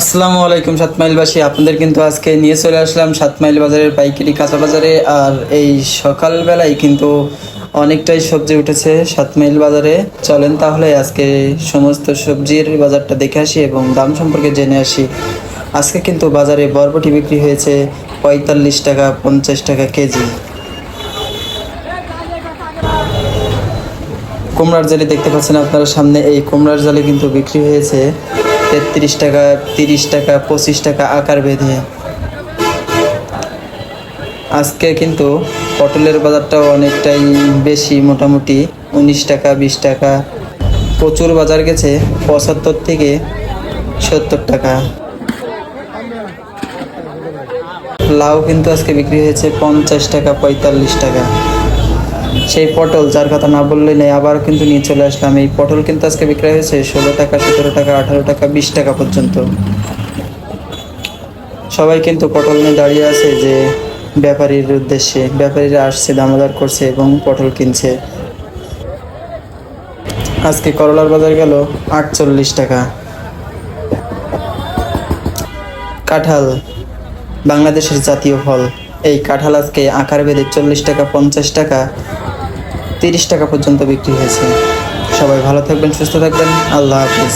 আসসালামু আলাইকুম, সাতমাইলবাসী। আপনাদের কিন্তু আজকে নিয়ে চলে আসলাম সাতমাইল বাজারের পাইকারি কাঁচা বাজারে আর এই সকালবেলায় কিন্তু অনেকটাই সবজি উঠেছে সাতমাইল বাজারে চলেন তাহলে আজকে সমস্ত সবজির বাজারটা দেখে আসি এবং দাম সম্পর্কে জেনে আসি। আজকে কিন্তু বাজারে বরবটি বিক্রি হয়েছে পঁয়তাল্লিশ টাকা পঞ্চাশ টাকা কেজি। কুমড়ার জালি দেখতে পাচ্ছেন আপনারা সামনে। এই কুমড়ার জালি কিন্তু বিক্রি হয়েছে তেত্রিশ টাকা, তিরিশ টাকা, পঁচিশ টাকা আকার বেঁধে। আজকে কিন্তু পটলের বাজারটাও অনেকটাই বেশি, মোটামুটি উনিশ টাকা, বিশ টাকা। প্রচুর বাজার গেছে, পঁচাত্তর থেকে সত্তর টাকা। লাউ কিন্তু আজকে বিক্রি হয়েছে পঞ্চাশ টাকা, পঁয়তাল্লিশ টাকা। সেই পটল, যার কথা না বললেই নেই আবার কিন্তু নিয়ে চলে আসলাম। এই পটল কিন্তু আজকে বিক্রয় হয়েছে ষোলো টাকা, সতেরো টাকা, আঠারো টাকা, বিশ টাকা পর্যন্ত। সবাই কিন্তু পটল নিয়ে দাঁড়িয়ে আছে যে ব্যাপারীর উদ্দেশ্যে। ব্যাপারীরা আসছে, দামাদার করছে এবং পটল কিনছে। আজকে করলার বাজার গেল আটচল্লিশ টাকা। কাঁঠাল, বাংলাদেশের জাতীয় ফল। এই কাঁঠাল আজকে আকার বেঁধে চল্লিশ টাকা, পঞ্চাশ টাকা, তিরিশ টাকা পর্যন্ত বিক্রি হয়েছে। সবাই ভালো থাকবেন, সুস্থ থাকবেন। আল্লাহ হাফিজ।